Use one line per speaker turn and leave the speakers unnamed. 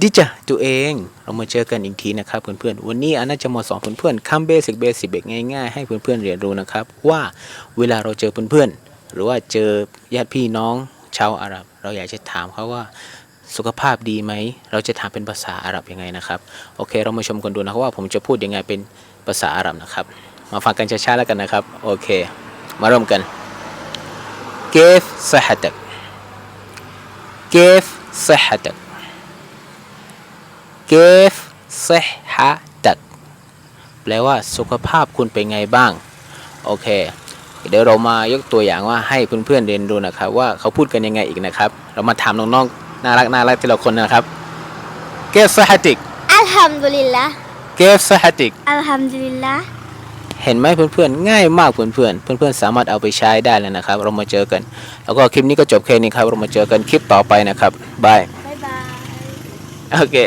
ดิจ้ะตัวเอง เรามาเจอกันอีกทีนะครับเพื่อนๆ วันนี้อาน่าจะมาสอนเพื่อนๆคำเบสิกเบสิกแบบง่ายๆ ให้เพื่อนๆเรียนรู้นะครับ ว่าเวลาเราเจอเพื่อนๆ หรือว่าเจอญาติพี่น้องชาวอาหรับ เราอยากจะถามเขาว่าสุขภาพดีไหม เราจะถามเป็นภาษาอาหรับยังไงนะครับ โอเค เรามาชมกันดูนะครับว่าผมจะพูดยังไงเป็นภาษาอาหรับนะครับ มาฟังกันช้าๆแล้วกันนะครับ โอเค มาเริ่มกัน كيف صحتك كيف صحتك เกฟเซฮะจักแปลว่าสุขภาพคุณเป็นไงบ้าง โอเค เดี๋ยวเรามายกตัวอย่างว่าให้เพื่อนๆเรียนดูนะครับว่าเขาพูดกันยังไงอีกนะครับ เรามาถามน้องๆน่ารักน่ารักทีละคนนะครับเกฟเซฮะติก
อัลฮัมดุลิลละ
เกฟเซฮะติก
อัลฮัมดุลิลละ
เห็นไหมเพื่อนๆง่ายมากเพื่อนๆเพื่อนๆสามารถเอาไปใช้ได้แล้วนะครับ เรามาเจอกัน แล้วก็คลิปนี้ก็จบแค่นี้ครับ เรามาเจอกันคลิปต่อไปนะครับบาย
บาย
โอเค